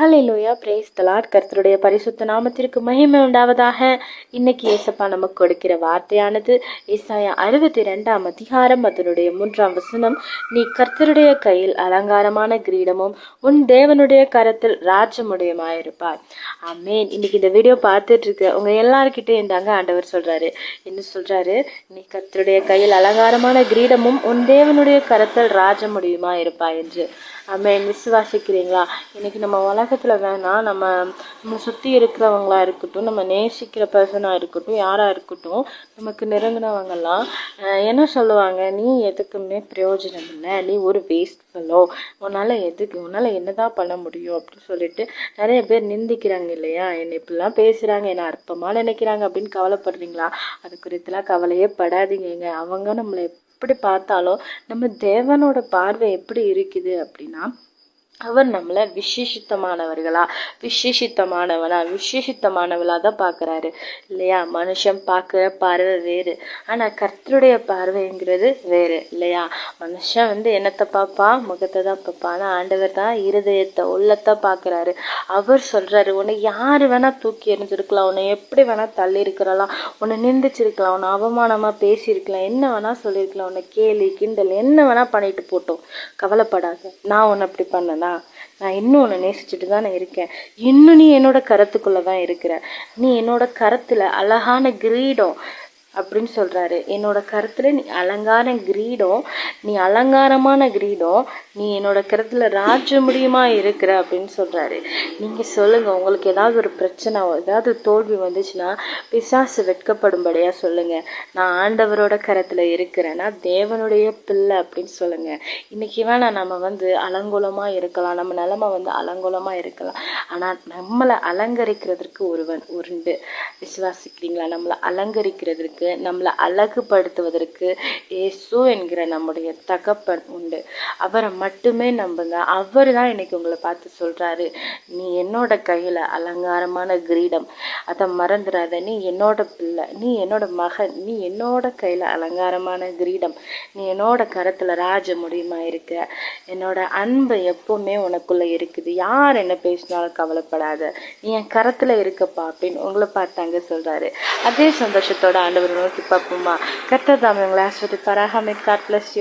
ஹalleluya brace தலாட் கருத்தருடைய கர்த்தருடைய பரிசுத்த நாமத்திற்கு மகிமை உண்டாவதாக. இன்னைக்கு ஏசப்பா நமக்கு கொடுக்கிற வார்த்தையானது ஏசாயா அறுபத்தி ரெண்டாம் அதிகாரம் அதனுடைய மூன்றாம் வசனம் நீ கர்த்தருடைய கையில் அலங்காரமான கிரீடமும் உன் தேவனுடைய கரத்தில் ராஜமுடையமாயிருப்பாய் ஆமேன். இன்னைக்கு இந்த வீடியோ பார்த்துட்டு இருக்க உங்க எல்லார்கிட்டயும் இருந்தாங்க ஆண்டவர் சொல்றாரு. என்ன சொல்றாரு? நீ கர்த்தருடைய கையில் அலங்காரமான கிரீடமும் உன் தேவனுடைய கரத்தில் ராஜமுடியுமா இருப்பாய் என்று. ஆமேன் விசுவாசிக்கிறீங்களா? இன்னைக்கு நம்ம உலகத்தில் வேணால் நம்ம நம்ம சுற்றி இருக்கிறவங்களா இருக்கட்டும் நம்ம நேசிக்கிற பர்சனாக இருக்கட்டும் யாராக இருக்கட்டும் நமக்கு நெருங்கினவங்கெல்லாம் என்ன சொல்லுவாங்க? நீ எதுக்குமே பிரயோஜனம் இல்லை. நீ ஒரு வேஸ்ட் ஃபெல்லோ உன்னால் எதுக்கு? என்ன என்னதான் பண்ண முடியும்? அப்படின்னு சொல்லிட்டு நிறைய பேர் நிந்திக்கிறாங்க இல்லையா? என்னை இப்படிலாம் பேசுகிறாங்க என்ன அற்பமாக நினைக்கிறாங்க அப்படின்னு கவலைப்படுறீங்களா? அது குறித்துலாம் கவலையே படாதீங்க அவங்க நம்மளை எப்படி பார்த்தாலும் நம்ம தேவனோட பார்வை எப்படி இருக்குது அப்படின்னா அவர் நம்மளை விசேஷித்தமானவர்களா? விசேஷித்தமானவனா? விசேஷித்தமானவளா தான் பார்க்கறாரு. இல்லையா? மனுஷன் பார்க்குற பார்வை வேறு. ஆனால் கர்த்தருடைய பார்வைங்கிறது வேறு இல்லையா? மனுஷன் வந்து என்னத்தை பார்ப்பான் முகத்தை தான் பார்ப்பான் ஆனால் ஆண்டவர் தான் இருதயத்தை உள்ளத்தை பார்க்குறாரு. அவர் சொல்கிறாரு உன்னை யார் வேணால் தூக்கி எறிஞ்சிருக்கலாம். உன்னை எப்படி வேணால் தள்ளி இருக்கிறலாம் உன்னை நிந்திச்சிருக்கலாம். உன்னை அவமானமாக பேசியிருக்கலாம். என்ன வேணால் சொல்லியிருக்கலாம். உன்னை கேலி கிண்டல் என்ன வேணால் பண்ணிட்டு போட்டோம். கவலைப்படாத. நான் உன்னை அப்படி பண்ணேன் நான் இன்னும் உன்னை நேசிச்சுட்டு தானே இருக்கேன். இன்னும் நீ என்னோட கரத்துக்குள்ள தான் இருக்கிற. நீ என்னோட கரத்தில் அழகான கிரீடம் அப்படின்னு சொல்கிறாரு என்னோட கருத்தில் நீ அலங்கார கிரீடம் நீ அலங்காரமான கிரீடம் நீ என்னோட கருத்தில் ராஜ முடியுமா இருக்கிற அப்படின்னு சொல்கிறாரு நீங்கள் சொல்லுங்கள் உங்களுக்கு ஏதாவது ஒரு பிரச்சனை ஏதாவது தோல்வி வந்துச்சுன்னா பிசாசு வெட்கப்படும்படியாக சொல்லுங்கள் நான் ஆண்டவரோட கருத்தில் இருக்கிறேன்னா தேவனுடைய பிள்ளை அப்படின்னு சொல்லுங்கள் இன்றைக்கி வேணா நம்ம வந்து அலங்கோலமாக இருக்கலாம். நம்ம நிலமை வந்து அலங்கோலமாக இருக்கலாம். ஆனால் நம்மளை அலங்கரிக்கிறதுக்கு ஒருவன் உருண்டு விசுவாசிக்கிறீங்களா? நம்மளை அலங்கரிக்கிறதுக்கு நம்மளை அழகுபடுத்துவதற்கு ஏசு என்கிற நம்முடைய தகப்பன் உண்டு. அவரை மட்டுமே நம்புங்க. அவர் தான் இன்னைக்கு உங்களை பார்த்து சொல்கிறாரு நீ என்னோட கையில் அலங்காரமான கிரீடம். அதை மறந்துடாத. நீ என்னோட பிள்ளை. நீ என்னோட மகன். நீ என்னோட கையில் அலங்காரமான கிரீடம். நீ என்னோட கரத்தில் ராஜ முடியுமா இருக்க? என்னோட அன்பு எப்பவுமே உனக்குள்ளே இருக்குது. யார் என்ன பேசினாலும் கவலைப்படாத. நீ என் கரத்தில் இருக்கப்பா அப்படின்னு உங்களை பார்த்தாங்க சொல்கிறாரு அதே சந்தோஷத்தோட ஆண்டவர் Bruno Kipapuma. Katadam yung last for the a minha bless.